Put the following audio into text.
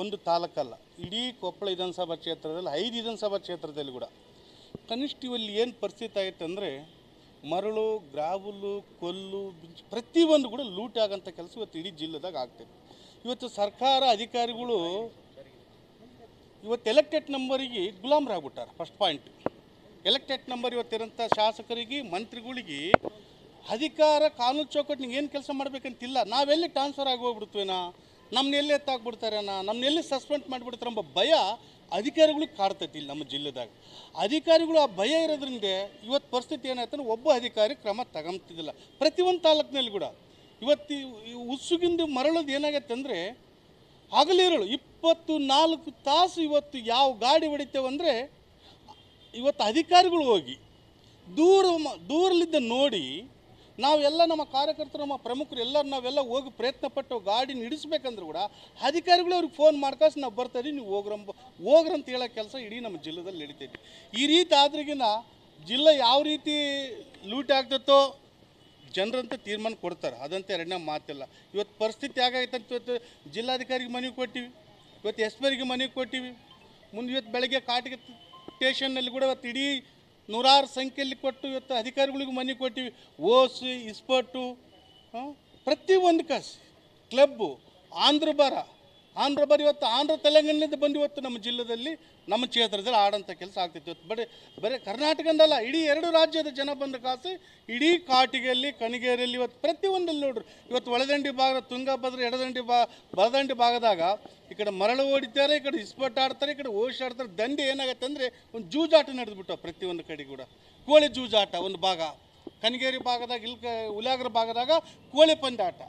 ಒಂದು ತಾಲೂಕಲ್ಲ. ಇಡೀ ಕೊಪ್ಪಳ ವಿಧಾನಸಭಾ ಕ್ಷೇತ್ರದಲ್ಲಿ, ಐದು ವಿಧಾನಸಭಾ ಕ್ಷೇತ್ರದಲ್ಲಿ ಕೂಡ. ಕನಿಷ್ಠ ಇವಲ್ಲಿ ಏನು ಪರಿಸ್ಥಿತಿ ಆಗುತ್ತೆ ಅಂದರೆ, ಮರಳು, ಗ್ರಾವುಲು, ಕೊಲ್ಲು ಪ್ರತಿಯೊಂದು ಕೂಡ ಲೂಟ್ ಆಗೋಂಥ ಕೆಲಸ ಇವತ್ತು ಇಡೀ ಜಿಲ್ಲೆದಾಗ ಆಗ್ತೈತೆ ಇವತ್ತು ಸರ್ಕಾರ ಅಧಿಕಾರಿಗಳು ಇವತ್ತು ಎಲೆಕ್ಟೆಡ್ ನಂಬರಿಗೆ ಗುಲಾಮರಾಗ್ಬಿಟ್ಟಾರೆ ಫಸ್ಟ್ ಪಾಯಿಂಟ್ ಎಲೆಕ್ಟೆಡ್ ನಂಬರ್ ಇವತ್ತಿರೋಂಥ ಶಾಸಕರಿಗೆ, ಮಂತ್ರಿಗಳಿಗೆ ಅಧಿಕಾರ, ಕಾನೂನು ಚೌಕಟ್ಟಿನಿಗೆ ಏನು ಕೆಲಸ ಮಾಡಬೇಕಂತಿಲ್ಲ. ನಾವೆಲ್ಲಿ ಟ್ರಾನ್ಸ್ಫರ್ ಆಗಿ ನಮ್ಮನ್ನ ಎಲ್ಲಿ ಎತ್ತಾಕ್ಬಿಡ್ತಾರೇನಾ ನಮ್ಮನ್ನ ಎಲ್ಲಿ ಸಸ್ಪೆಂಡ್ ಮಾಡಿಬಿಡ್ತಾರೆ ಎಂಬ ಭಯ ಅಧಿಕಾರಿಗಳಿಗೆ ಕಾಡ್ತೈತಿ ಇಲ್ಲಿ ನಮ್ಮ ಜಿಲ್ಲೆದಾಗ. ಅಧಿಕಾರಿಗಳು ಆ ಭಯ ಇರೋದ್ರಿಂದ ಇವತ್ತು ಪರಿಸ್ಥಿತಿ ಏನಾಯ್ತಂದ್ರೆ ಒಬ್ಬ ಅಧಿಕಾರಿ ಕ್ರಮ ತಗೊಂತಿದ್ದಿಲ್ಲ ಪ್ರತಿಯೊಂದು ತಾಲೂಕಿನಲ್ಲಿ ಕೂಡ. ಇವತ್ತು ಉಸುಗಿಂದು ಮರಳೋದು ಏನಾಗತ್ತೆ ಅಂದರೆ ಹಗಲಿರುಳು ಇಪ್ಪತ್ತು ನಾಲ್ಕು ತಾಸು ಇವತ್ತು ಯಾವ ಗಾಡಿ ಹೊಡಿತೇವಂದರೆ ಇವತ್ತು ಅಧಿಕಾರಿಗಳು ಹೋಗಿ ದೂರ ದೂರಲಿದ್ದ ನೋಡಿ ನಾವೆಲ್ಲ ನಮ್ಮ ಕಾರ್ಯಕರ್ತರು, ನಮ್ಮ ಪ್ರಮುಖರು ಎಲ್ಲರೂ ನಾವೆಲ್ಲ ಹೋಗಿ ಪ್ರಯತ್ನ ಪಟ್ಟು ಗಾಡಿ ನಿಡಿಸ್ಬೇಕಂದ್ರೂ ಕೂಡ ಅಧಿಕಾರಿಗಳು ಅವ್ರಿಗೆ ಫೋನ್ ಮಾಡ್ಕಾಸ್ ನಾವು ಬರ್ತೀವಿ ನೀವು ಹೋಗ್ರಂಬ ಹೋಗ್ರಂತ ಹೇಳೋ ಕೆಲಸ ಇಡೀ ನಮ್ಮ ಜಿಲ್ಲೆದಲ್ಲಿ ನಡೀತೈತಿ. ಈ ರೀತಿ ಆದ್ರಿಗಿನ ಜಿಲ್ಲೆ ಯಾವ ರೀತಿ ಲೂಟ್ ಆಗ್ತೈತೋ ಜನರಂತ ತೀರ್ಮಾನ ಕೊಡ್ತಾರೆ. ಅದಂತ ಎರಡನೇ ಮಾತಿಲ್ಲ. ಇವತ್ತು ಪರಿಸ್ಥಿತಿ ಅಂತ ಇವತ್ತು ಜಿಲ್ಲಾಧಿಕಾರಿಗೆ ಮನವಿ ಕೊಟ್ಟಿವಿ, ಇವತ್ತು ಎಸ್ ಪಿರಿಗೆ ಮನವಿ ಕೊಟ್ಟಿವಿ. ಮುಂದೆ ಇವತ್ತು ಬೆಳಗ್ಗೆ ಕಾಟಿಗೆ ಸ್ಟೇಷನ್ನಲ್ಲಿ ಕೂಡ ಇವತ್ತು ಇಡೀ ನೂರಾರು ಸಂಖ್ಯೆಯಲ್ಲಿ ಕೊಟ್ಟು ಇವತ್ತು ಅಧಿಕಾರಿಗಳಿಗೂ ಮನೆ ಕೊಟ್ಟಿವಿ. ಓಸು ಪ್ರತಿ ಒಂದು ಕಾಸು ಕ್ಲಬ್ಬು ಆಂಧ್ರ ಬಾರ ಆಂಧ್ರ ಬರೀ ಇವತ್ತು ಆಂಧ್ರ, ತೆಲಂಗಾಣದಿಂದ ಬಂದು ಇವತ್ತು ನಮ್ಮ ಜಿಲ್ಲೆಯಲ್ಲಿ ನಮ್ಮ ಕ್ಷೇತ್ರದಲ್ಲಿ ಆಡೋಂಥ ಕೆಲಸ ಆಗ್ತಿತ್ತು. ಇವತ್ತು ಬರೀ ಬರೀ ಕರ್ನಾಟಕದಲ್ಲ, ಇಡೀ ಎರಡು ರಾಜ್ಯದ ಜನ ಬಂದ ಕಾಸು, ಇಡೀ ಕಾಟಿಗೆಯಲ್ಲಿ ಕಣಿಗೇರಿಯಲ್ಲಿ ಇವತ್ತು ಪ್ರತಿಯೊಂದಲ್ಲಿ ನೋಡ್ರಿ. ಇವತ್ತು ಒಳದಂಡಿ ಭಾಗ, ತುಂಗಭದ್ರ, ಎಡದಂಡಿ ಬಾ ಬಲದಂಡಿ ಭಾಗದಾಗ ಈ ಕಡೆ ಮರಳು ಓಡಿತಾರೆ, ಈ ಕಡೆ ಇಸ್ಪಟ್ ಆಡ್ತಾರೆ, ಈ ಕಡೆ ಓಶ್ ಆಡ್ತಾರೆ. ದಂಡೆ ಏನಾಗತ್ತೆ ಅಂದರೆ ಒಂದು ಜೂಜಾಟ ನಡೆದ್ಬಿಟ್ಟು ಪ್ರತಿಯೊಂದು ಕಡೆ ಕೂಡ. ಕೋಳಿ ಜೂಜಾಟ ಒಂದು ಭಾಗ. ಕನಗೇರಿ ಭಾಗದಾಗ, ಇಲ್ಕ, ಉಲಾಗ್ರ ಭಾಗದಾಗ ಕೋಳಿ ಪಂದ್ಯಾಟ